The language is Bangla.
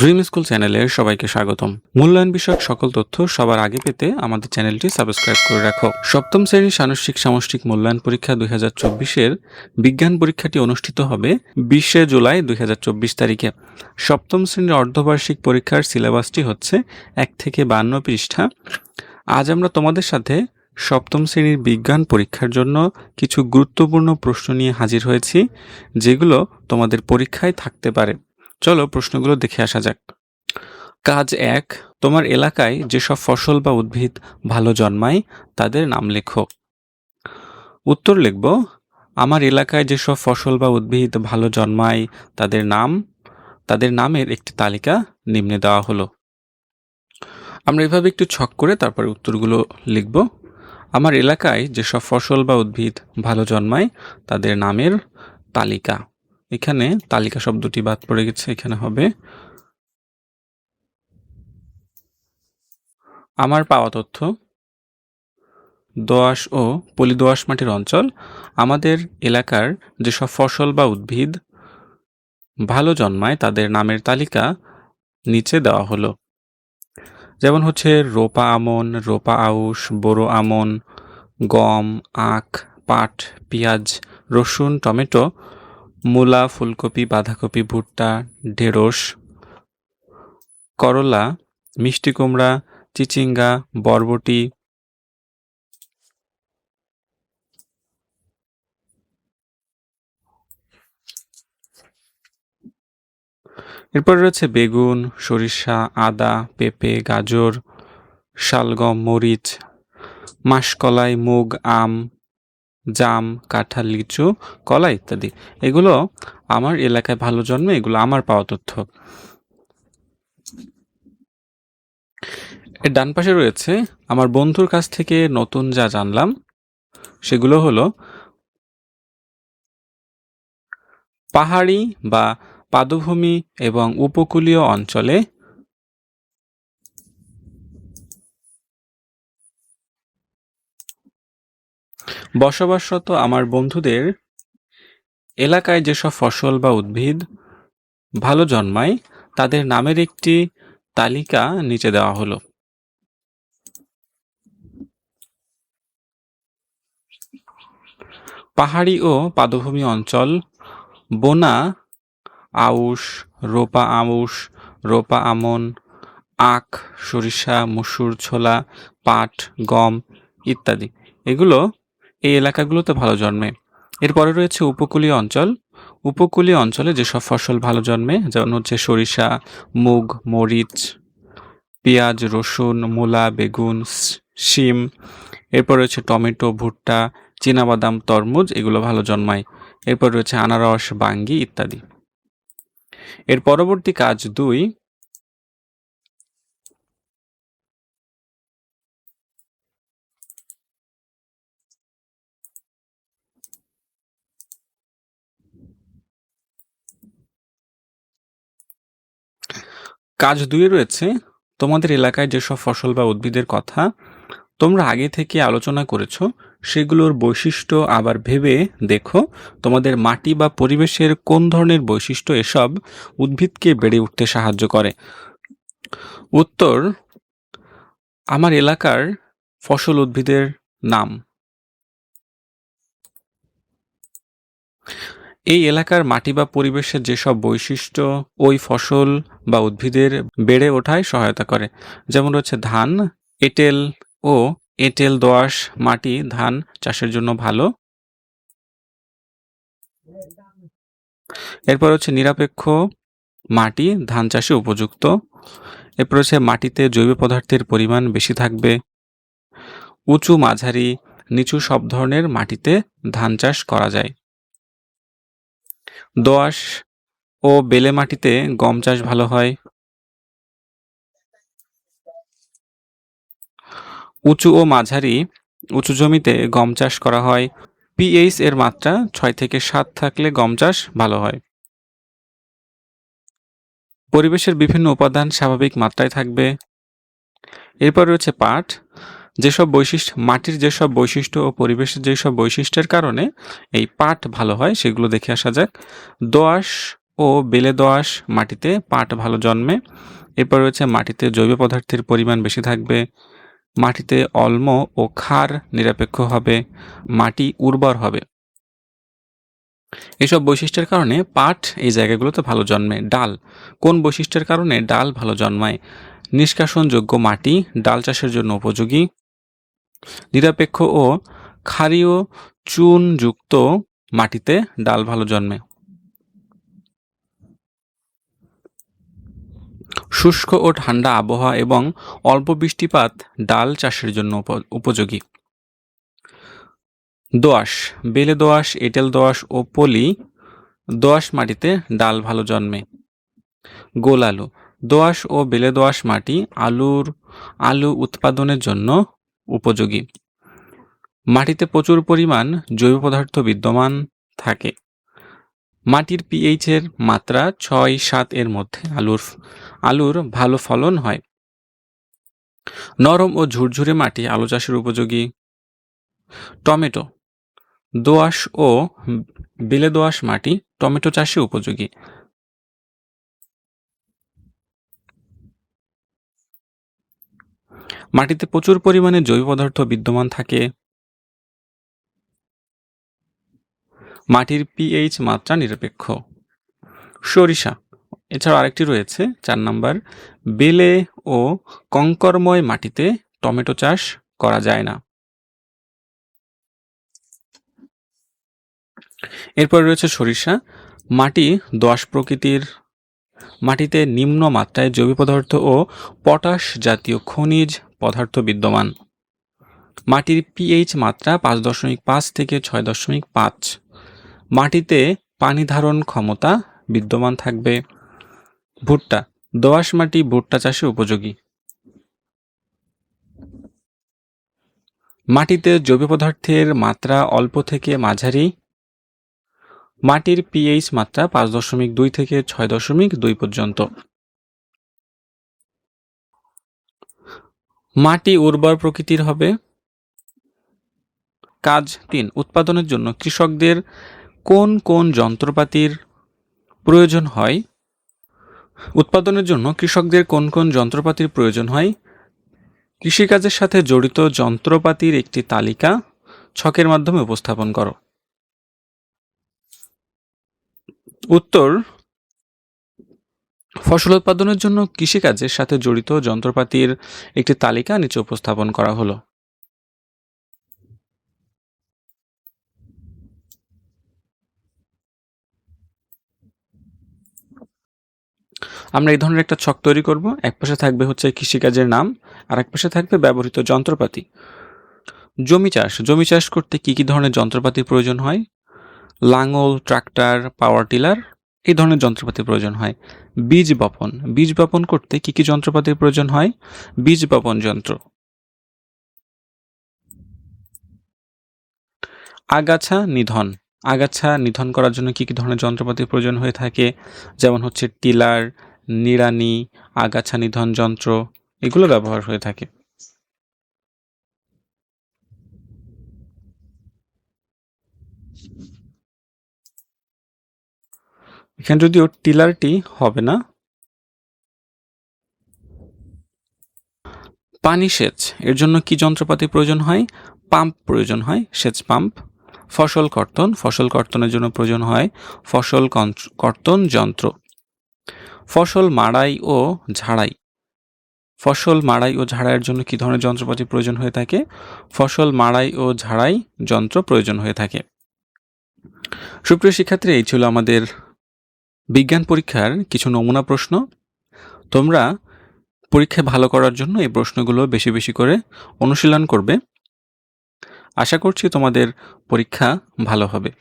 ড্রিম স্কুল চ্যানেলে সবাইকে স্বাগতম। মূল্যায়ন বিষয়ক সকল তথ্য সবার আগে পেতে আমাদের চ্যানেলটি সাবস্ক্রাইব করে রাখো। সপ্তম শ্রেণির সামষ্টিক সামষ্টিক মূল্যায়ন পরীক্ষা দুই হাজার চব্বিশের বিজ্ঞান পরীক্ষাটি অনুষ্ঠিত হবে বিশে জুলাই দুই হাজার চব্বিশ তারিখে। সপ্তম শ্রেণির অর্ধবার্ষিক পরীক্ষার সিলেবাসটি হচ্ছে এক থেকে বান্ন পৃষ্ঠা। আজ আমরা তোমাদের সাথে সপ্তম শ্রেণির বিজ্ঞান পরীক্ষার জন্য কিছু গুরুত্বপূর্ণ প্রশ্ন নিয়ে হাজির হয়েছি, যেগুলো তোমাদের পরীক্ষায় থাকতে পারে। চলো প্রশ্নগুলো দেখে আসা যাক। কাজ এক, তোমার এলাকায় যেসব ফসল বা উদ্ভিদ ভালো জন্মায়, তাদের নাম লেখো। উত্তর লিখব, আমার এলাকায় যেসব ফসল বা উদ্ভিদ ভালো জন্মায়, তাদের নাম, তাদের নামের একটি তালিকা নিম্নে দেওয়া হলো। আমরা এভাবে একটু ছক করে তারপরে উত্তরগুলো লিখব। আমার এলাকায় যেসব ফসল বা উদ্ভিদ ভালো জন্মায়, তাদের নামের তালিকা। এখানে তালিকা শব্দটি বাদ পড়ে গেছে, এখানে হবে, আমার পাওয়া তথ্য, দোআঁশ ও পলিদোআঁশ মাটির অঞ্চল, আমাদের এলাকার যেসব ফসল বা উদ্ভিদ ভালো জন্মায় তাদের নামের তালিকা নিচে দেওয়া হলো। যেমন হচ্ছে রোপা আমন, রোপা আউশ, বোরো আমন, গম, আখ, পাট, পেঁয়াজ, রসুন, টমেটো মূলা, ফুলকপি, বাঁধাকপি, ভুট্টা, ঢেঁড়স, করলা, মিষ্টি কুমড়া, চিচিঙ্গা, বরবটি, এরপর রয়েছে বেগুন, সরিষা, আদা, পেঁপে, গাজর, শালগম, মরিচ, মাসকলাই, মুগ, আম জাম, কাঁঠাল, লিচু কলা ইত্যাদি। এগুলো আমার এলাকায় ভালো জন্মে, এগুলো আমার পাওয়া তথ্য। এর ডান পাশে রয়েছে আমার বন্ধুর কাছ থেকে নতুন যা জানলাম, সেগুলো হলো পাহাড়ি বা পাদভূমি এবং উপকূলীয় অঞ্চলে বসবাসরত আমার বন্ধুদের এলাকায় যেসব ফসল বা উদ্ভিদ ভালো জন্মায়, তাদের নামের একটি তালিকা নিচে দেওয়া হলো। পাহাড়ি ও পাদভূমি অঞ্চল, বোনা, আউশ, রোপা আউশ, রোপা আমন, আখ, সরিষা, মসুর, ছোলা, পাট, গম ইত্যাদি। এগুলো এই এলাকাগুলোতে ভালো জন্মে। এরপরে রয়েছে উপকূলীয় অঞ্চল। উপকূলীয় অঞ্চলে যেসব ফসল ভালো জন্মে, যেমন হচ্ছে সরিষা, মুগ, মরিচ, পেঁয়াজ, রসুন, মূলা, বেগুন শিম, এরপর রয়েছে টমেটো, ভুট্টা, চীনাবাদাম, তরমুজ, এগুলো ভালো জন্মায়। এরপর রয়েছে আনারস, বাঙ্গি ইত্যাদি। এর পরবর্তী কাজ দুই কাজ দুয়ে রয়েছে। তোমাদের এলাকায় যেসব ফসল বা উদ্ভিদের কথা তোমরা আগে থেকে আলোচনা করেছ, সেগুলোর বৈশিষ্ট্য আবার ভেবে দেখো। তোমাদের মাটি বা পরিবেশের কোন ধরনের বৈশিষ্ট্য এসব উদ্ভিদকে বেড়ে উঠতে সাহায্য করে? উত্তর, আমার এলাকার ফসল উদ্ভিদের নাম। এই এলাকার মাটি বা পরিবেশের যেসব বৈশিষ্ট্য ওই ফসল বা উদ্ভিদের বেড়ে ওঠায় সহায়তা করে, যেমন হচ্ছে ধান, এঁটেল ও এঁটেল দোআঁশ মাটি ধান চাষের জন্য ভালো। এরপর হচ্ছে নিরপেক্ষ মাটি ধান চাষে উপযুক্ত। এরপর হচ্ছে মাটিতে জৈব পদার্থের পরিমাণ বেশি থাকবে। উঁচু মাঝারি, নিচু সব ধরনের মাটিতে ধান চাষ করা যায়। দোআঁশ ও বেলে মাটিতে গম চাষ ভালো হয়। উঁচু ও মাঝারি, উঁচু জমিতে গম চাষ করা হয়। পিএইচ এর মাত্রা ছয় থেকে সাত থাকলে গম চাষ ভালো হয়। পরিবেশের বিভিন্ন উপাদান স্বাভাবিক মাত্রায় থাকবে। এরপর রয়েছে পাট। যেসব বৈশিষ্ট্য মাটির যেসব বৈশিষ্ট্য ও পরিবেশের যেসব বৈশিষ্ট্যের কারণে এই পাট ভালো হয়, সেগুলো দেখে আসা যাক। দোআঁশ ও বেলে দোআঁশ মাটিতে পাট ভালো জন্মে। এরপর রয়েছে মাটিতে জৈব পদার্থের পরিমাণ বেশি থাকবে। মাটিতে অল্ম ও ক্ষার নিরপেক্ষ হবে। মাটি উর্বর হবে। এসব বৈশিষ্ট্যের কারণে পাট এই জায়গাগুলোতে ভালো জন্মে। ডাল, কোন বৈশিষ্ট্যের কারণে ডাল ভালো জন্মায়? নিষ্কাশনযোগ্য মাটি, ডাল চাষের জন্য উপযোগী। নিরপেক্ষ ও ক্ষারীয় চুনযুক্ত মাটিতে ডাল ভালো জন্মে। শুষ্ক ও ঠান্ডা আবহাওয়া এবং অল্প বৃষ্টিপাত ডাল চাষের জন্য উপযোগী। দোআঁশ, বেলে দোআঁশ, এঁটেল দোআঁশ ও পলি দোআঁশ মাটিতে ডাল ভালো জন্মে। গোল আলু, দোআঁশ ও বেলে দোআঁশ মাটি আলুর, আলু উৎপাদনের জন্য উপযোগী। মাটিতে প্রচুর পরিমাণ জৈব পদার্থ বিদ্যমান থাকে। মাটির পিএইচ এর মাত্রা ছয় সাত এর মধ্যে। আলুর আলুর ভালো ফলন হয়। নরম ও ঝুরঝুরে মাটি আলু চাষের উপযোগী। টমেটো, দোআঁশ ও বেলে দোআঁশ মাটি টমেটো চাষে উপযোগী। মাটিতে প্রচুর পরিমাণে জৈব পদার্থ বিদ্যমান থাকে। মাটির পিএইচ মাত্রা নিরপেক্ষ। সরিষা, এছাড়াও আরেকটি রয়েছে, চার নাম্বার। বেলে ও কঙ্করময় মাটিতে টমেটো চাষ করা যায় না। এরপর রয়েছে সরিষা, মাটি দোআঁশ প্রকৃতির মাটিতে নিম্ন মাত্রায় জৈব পদার্থ ও পটাশ জাতীয় খনিজ পদার্থ বিদ্যমান। মাটির পিএইচ মাত্রা পাঁচ দশমিক পাঁচ থেকে ছয় দশমিক পাঁচ। মাটিতে পানি ধারণ ক্ষমতা বিদ্যমান থাকবে। ভুট্টা, দোআঁশ মাটি ভুট্টা চাষে উপযোগী। মাটিতে জৈব পদার্থের মাত্রা অল্প থেকে মাঝারি মাটির পিএইচ মাত্রা পাঁচ দশমিক দুই থেকে ছয় দশমিক দুই পর্যন্ত। মাটি উর্বর প্রকৃতির হবে। কাজ তিন, উৎপাদনের জন্য কৃষকদের কোন কোন যন্ত্রপাতির প্রয়োজন হয়? উৎপাদনের জন্য কৃষকদের কোন কোন যন্ত্রপাতির প্রয়োজন হয়? কৃষিকাজের সাথে জড়িত যন্ত্রপাতির একটি তালিকা ছকের মাধ্যমে উপস্থাপন করো। উত্তর, ফসল উৎপাদনের জন্য কৃষিকাজের সাথে জড়িত যন্ত্রপাতির একটি তালিকা নিচে উপস্থাপন করা হলো। আমরা এই ধরনের একটা ছক তৈরি করব। এক পাশে থাকবে হচ্ছে কৃষিকাজের নাম, আর এক পাশে থাকবে ব্যবহৃত যন্ত্রপাতি। জমি চাষ জমি চাষ করতে কি কি ধরনের যন্ত্রপাতির প্রয়োজন হয়? লাঙল, ট্রাক্টর পাওয়ার টিলার এই ধরনের যন্ত্রপাতির প্রয়োজন হয়। বীজ বপন। বীজ বপন করতে কি কি যন্ত্রপাতির প্রয়োজন হয়? বীজ বপন যন্ত্র। আগাছা নিধন। আগাছা নিধন করার জন্য কি কি ধরনের যন্ত্রপাতির প্রয়োজন হয়ে থাকে? যেমন হচ্ছে টিলার, নিড়ানি, আগাছা নিধন যন্ত্র এগুলো ব্যবহার হয়ে থাকে। এখানে যদিও টিলারটি হবে না। পানি সেচ, এর জন্য কি যন্ত্রপাতি প্রয়োজন হয়? পাম্প প্রয়োজন হয়, সেচ পাম্প। ফসল কর্তন, ফসল কর্তনের জন্য প্রয়োজন হয় ফসল কর্তন যন্ত্র। ফসল মাড়াই ও ঝাড়াই। ফসল মাড়াই ও ঝাড়াইয়ের জন্য কী ধরনের যন্ত্রপাতি প্রয়োজন হয়ে থাকে? ফসল মাড়াই ও ঝাড়াই যন্ত্র প্রয়োজন হয়ে থাকে। সুপ্রিয় শিক্ষার্থী, এই ছিল আমাদের বিজ্ঞান পরীক্ষার কিছু নমুনা প্রশ্ন। তোমরা পরীক্ষায় ভালো করার জন্য এই প্রশ্নগুলো বেশি বেশি করে অনুশীলন করবে। আশা করছি তোমাদের পরীক্ষা ভালো হবে।